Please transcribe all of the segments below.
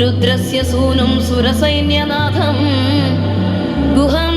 രുദ്രസ്യ സൂനും സുരസൈന്യനാഥം ഗുഹം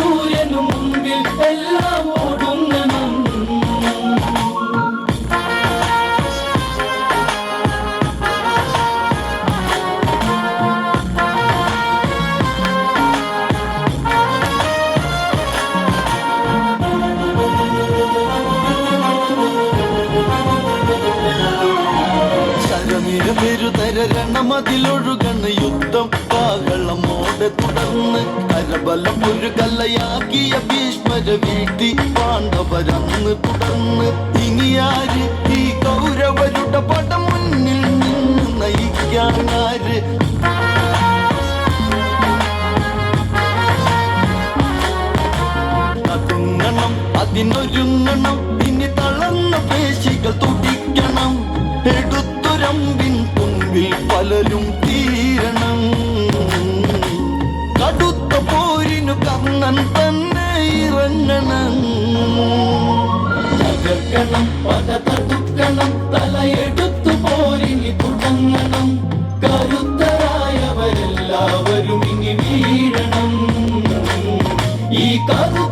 ശരനിരമെരുതരണമതിലൊഴുകണ് യുദ്ധം. പാകളമോടെ തുടർന്ന് കരബലം ഒരു കല്ലയാക്കിയ ഭീഷ്മര വീഴ്ത്തി പാണ്ഡവരന്ന് തുടർന്ന് ഇനിയാര്? ഈ കൗരവരുടെ പടം മുന്നിൽ നിന്ന് നയിക്കാനാര്? അതിനൊരുങ്ങണം തകർക്കണം പല തടുക്കണം തലയെടുത്തു പോരിനി തുടങ്ങണം കരുത്തരായവരെല്ലാവരും വീഴണം. ഈ സൂര്യ